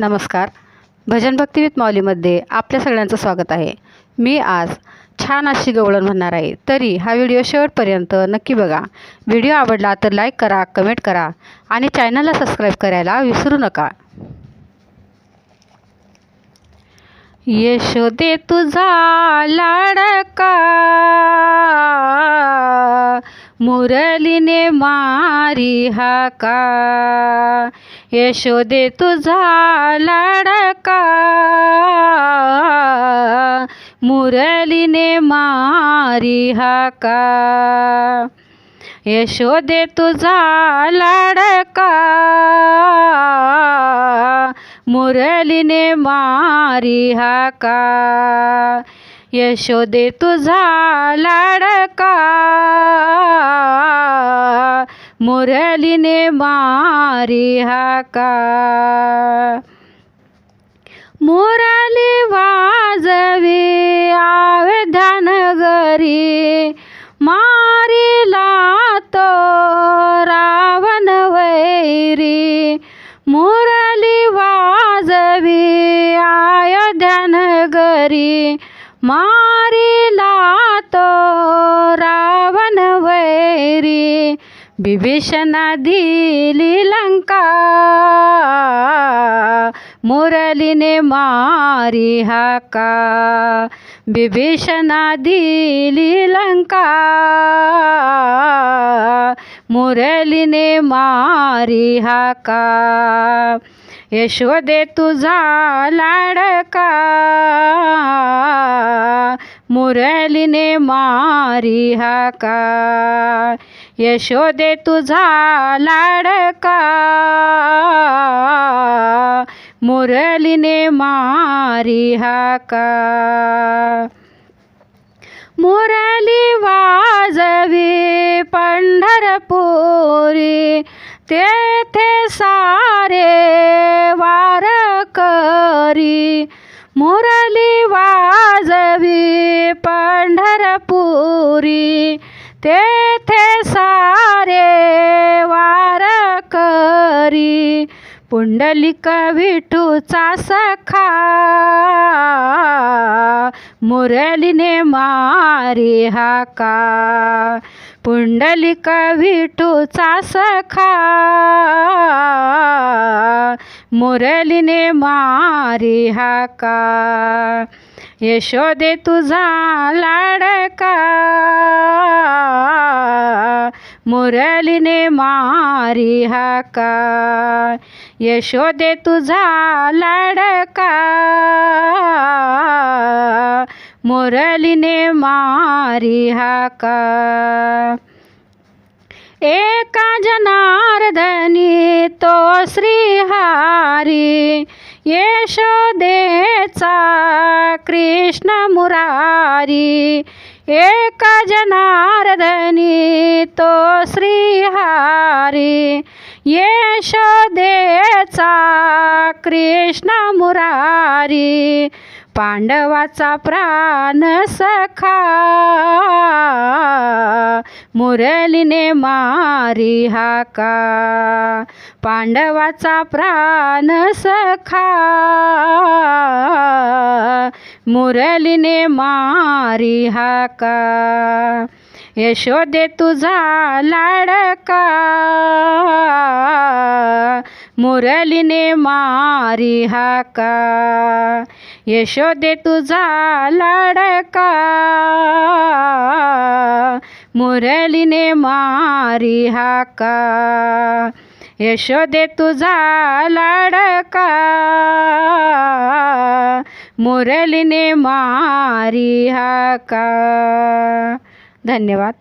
नमस्कार. भजन भक्ती माऊलीमध्ये आपल्या सगळ्यांचं स्वागत आहे. मी आज छान अशी गवळण म्हणणार आहे. तरी हा व्हिडिओ शेवटपर्यंत नक्की बघा. व्हिडिओ आवडला तर लाईक करा कमेंट करा आणि चॅनलला सबस्क्राईब करायला विसरू नका. यशोदे तुझा लाडका. मुरलीने मारी हाका. यशोदे तुझा लाडका. मुरलीने मारी हाका. यशोदे तुझा लाडका. मुरलीने मारी हाका. यशोदे तुझा लाडका. मुरलीने मारी हाका. मुरली वाजवी आवे ध्यान मुरली वाजवी अयोध्या नगरी मारिला तो रावण वैरी. बिभीषणा दिली लंका. मुरलीने मारी हाका. बिभीषणा दिली लंका. मुरलीने मारी हाका. यशोदे तुझा लाडका. मुरलीने मारी हाका. यशोदे तुझा लाडका. मुरलीने मारी हाका. मुरली वाजवी पंढरपुरी. तेथे सारे वारकरी मुरली वाजवी पंढरपुरी. तेथे सारे हरी पुंडलिका विठूचा सखा मुरलीने मारी हाका. पुंडलिका विठूचा सखा मुरलीने मारी हाका. यशोदे तुझा लाडका मुरलीने मारी हाका यशोदे तुझा लाडका. मुरलीने मारी हाका एका जनार्दनी तो श्रीहारी. यशोदेचा कृष्ण मुरारी. एक जनार्दनी तो श्रीहारी यशोदेचा कृष्ण मुरारी पांडवाचा प्राण सखा मुरलीने मारी हाका पांडवाचा प्राण सखा मुरलीने मारी हाका. यशोदे तुझा लाडका. मुरलीने मारी हाका. यशोदे तुझा लाडका. मुरलीने मारी हाका. यशोदे तुझा लाडका. मुरलीने मारी हाका. धन्यवाद.